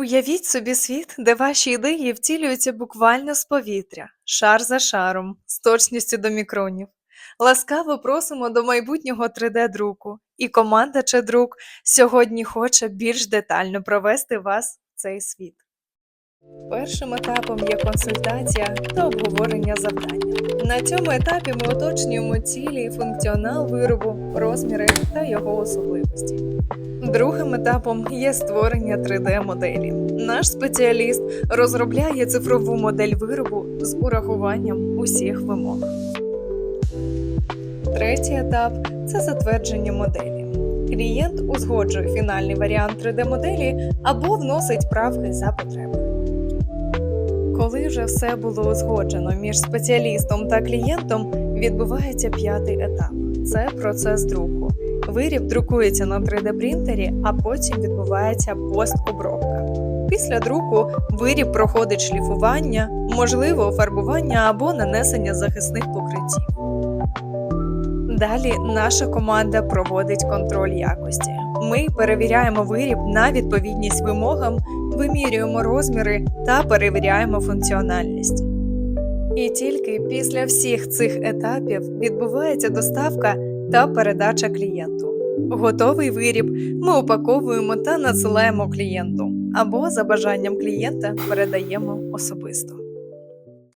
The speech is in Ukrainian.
Уявіть собі світ, де ваші ідеї втілюються буквально з повітря, шар за шаром, з точністю до мікронів. Ласкаво просимо до майбутнього 3D-друку, і команда Чедрук сьогодні хоче більш детально провести вас в цей світ. Першим етапом є консультація та обговорення завдання. На цьому етапі ми уточнюємо цілі, функціонал виробу, розміри та його особливості. Другим етапом є створення 3D-моделі. Наш спеціаліст розробляє цифрову модель виробу з урахуванням усіх вимог. Третій етап це затвердження моделі. Клієнт узгоджує фінальний варіант 3D-моделі або вносить правки за потреби. Коли вже все було узгоджено між спеціалістом та клієнтом, відбувається п'ятий етап це процес друку. Виріб друкується на 3D-принтері, а потім відбувається постобробка. Після друку виріб проходить шліфування, можливо, фарбування або нанесення захисних покриттів. Далі наша команда проводить контроль якості. Ми перевіряємо виріб на відповідність вимогам, вимірюємо розміри та перевіряємо функціональність. І тільки після всіх цих етапів відбувається доставка та передача клієнту. Готовий виріб ми упаковуємо та надсилаємо клієнту або за бажанням клієнта передаємо особисто.